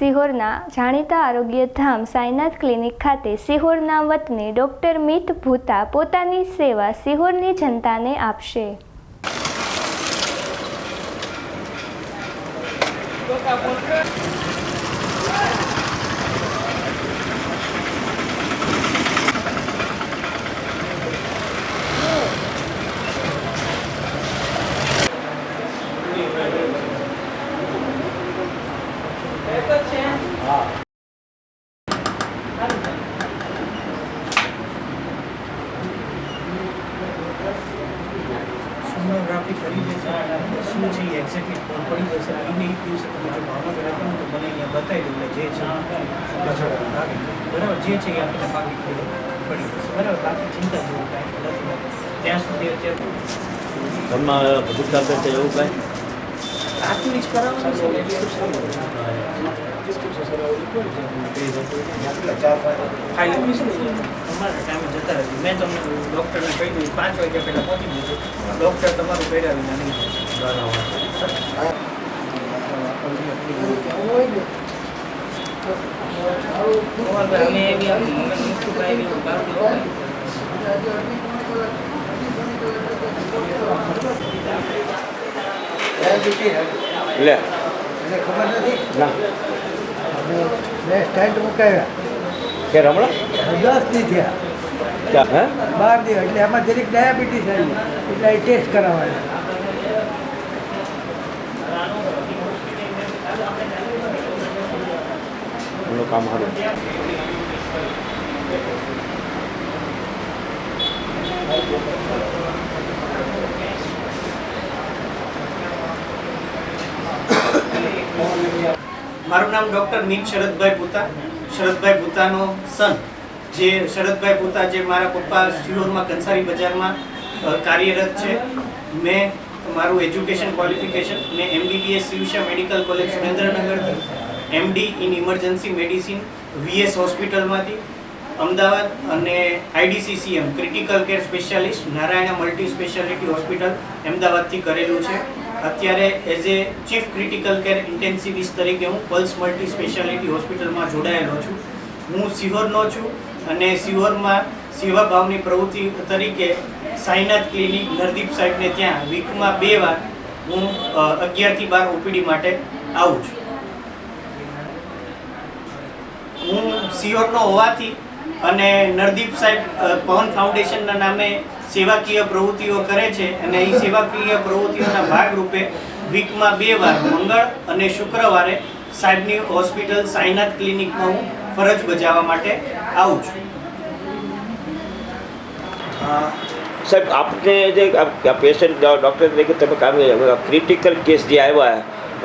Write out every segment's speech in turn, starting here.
સિહોરના જાણીતા આરોગ્ય ધામ સાઈનાથ ક્લિનિક ખાતે સિહોરના વતની ડોક્ટર મિત ભૂતા પોતાની સેવા સિહોરની જનતાને આપશે. સોનોગ્રાફી કરી દેશે શું છે એ એક્ઝેક્ટલી ખબર પડી જશે એ નહીં કહી તમે જો ભાવનગર ને તો મને અહીંયા બતાવી દઉં જે છે બરાબર? જે છે એ આપણને બાકી પડી. જશે બરાબર? બાકી ચિંતા જેવું કાંઈ નથી. ત્યાં સુધી અત્યારે ઘરમાં બધું ચાલતું છે એવું કાંઈ? રાતની જ કરાવવાનું છે મેં તમને ડૉક્ટરને કહી દીધું પાંચ વાગ્યા પહેલાં પહોંચી જજો ડૉક્ટર તમારું કર્યા વિના નહીં જાય. લે. એને ખબર નથી? ના. મેં સ્ટેન્ડ મુકાવ્યા કે રમણા? દસ દી થયા. હે? બાર દી એટલે એમાં જરીક ડાયાબિટીસ આવી. એટલે એ ટેસ્ટ કરાવવાના. એનું કામ સારું મારું નામ ડૉક્ટર મીન શરદભાઈ પૂતા શરદભાઈ પૂતાનો સન જે શરદભાઈ પૂતા જે મારા પપ્પા શિરોરમાં કંસારી બજારમાં કાર્યરત છે. મેં મારું એજ્યુકેશન ક્વોલિફિકેશન, મેં MBBS શિવશા medical college Surendranagar MD in emergency medicine, VS હોસ્પિટલમાંથી અમદાવાદ અને IDCCM critical care specialist Narayana multi speciality hospital અમદાવાદથી કરેલું છે. અત્યારે as a chief critical care intensivist તરીકે હું પલ્સ મલ્ટી સ્પેશિયાલિટી હોસ્પિટલમાં જોડાયેલો છું. હું સિહોરનો છું અને સિહોરમાં સેવાભાવની પ્રવૃત્તિ તરીકે સાઈનાથ ક્લિનિક નરદીપ સાહેબને ત્યાં વીકમાં બે વાર હું અગિયારથી બાર ઓપીડી માટે આવું છું. હું સિયોરનો હોવાથી અને નરદીપ સાહેબ પવન ફાઉન્ડેશનના નામે સેવાકીય પ્રવૃત્તિઓ કરે છે અને એ સેવાકીય પ્રવૃત્તિઓના ભાગરૂપે વીકમાં બે વાર મંગળ અને શુક્રવારે સાહેબની હોસ્પિટલ સાઈનાથ ક્લિનિકમાં હું ફરજ બજાવવા માટે આવું છું. સાહેબ આપને જે પેશન્ટ ડૉક્ટર તરીકે તમે કામ ક્રિટિકલ કેસ જે આવ્યા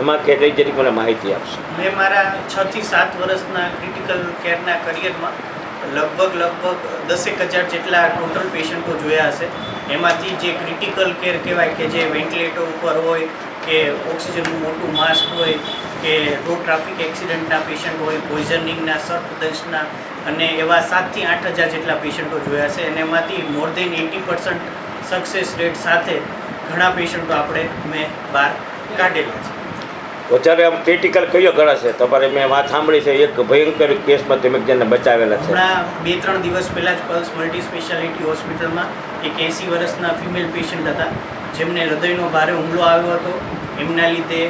એમાં કેટલી જેટલી મને માહિતી આપશો? મેં મારા છ થી સાત વર્ષના ક્રિટિકલ કેરના કરિયરમાં લગભગ લગભગ દસેક હજાર જેટલા ટોટલ પેશન્ટો જોયા હશે. એમાંથી જે ક્રિટિકલ કેર કહેવાય કે જે વેન્ટિલેટર ઉપર હોય, કે ઓક્સિજનનું મોટું માસ્ક હોય, કે રોડ ટ્રાફિક એક્સિડન્ટના પેશન્ટ હોય પોઈઝનિંગના સર્પદંશના અને એવા સાતથી આઠ હજાર જેટલા પેશન્ટો જોયા છે અને એમાંથી more than eighty percent success rate સાથે ઘણા પેશન્ટો આપણે મેં બહાર કાઢેલા છે. વધારે આમ ક્રિટિકલ કયો ગણાશે? તમારે મેં વાત સાંભળી છે, એક ભયંકર કેસમાં તમે જેને બચાવેલા છે. બે ત્રણ દિવસ પહેલાં જ પલ્સ મલ્ટી સ્પેશિયાલિટી હોસ્પિટલમાં એક એંસી વર્ષના ફિમેલ પેશન્ટ હતા, જેમને હૃદયનો ભારે હુમલો આવ્યો હતો. એમના લીધે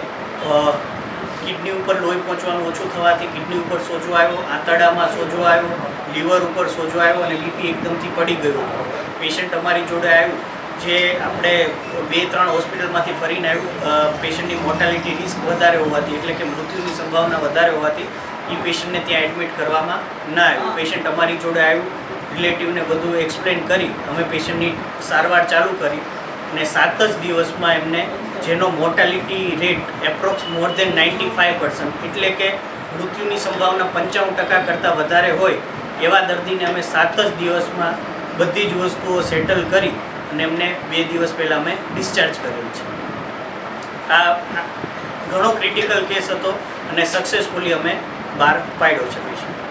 કિડની ઉપર લોહી પહોંચવાનું ઓછું થવાથી કિડની ઉપર સોજો આવ્યો, આંતરડામાં સોજો આવ્યો, લીવર ઉપર સોજો આવ્યો અને બીપી એકદમથી પડી ગયું પેશન્ટ અમારી જોડે આવ્યું. જે આપણે બે, ત્રણ હોસ્પિટલમાંથી ફરીને આવ્યું પેશન્ટની મોર્ટાલિટી રિસ્ક વધારે હોવાથી, એટલે કે મૃત્યુની સંભાવના વધારે હોવાથી એ પેશન્ટને ત્યાં એડમિટ કરવામાં ના આવ્યું. પેશન્ટ અમારી જોડે આવ્યું, રિલેટિવને બધું એક્સપ્લેન કરી, અમે પેશન્ટની સારવાર ચાલુ કરી અને સાત જ દિવસમાં એમને જેનો mortality rate approx more than ninety five percent, એટલે કે મૃત્યુની સંભાવના પંચાવન ટકા કરતાં વધારે હોય, એવા દર્દીને અમે સાત જ દિવસમાં બધી જ વસ્તુઓ સેટલ કરી અને એમને બે દિવસ પહેલાં અમે ડિસ્ચાર્જ કરેલ છે. આ ઘણો ક્રિટિકલ કેસ હતો અને સક્સેસફુલી અમે બહાર પાડ્યો છે. પેશન્ટ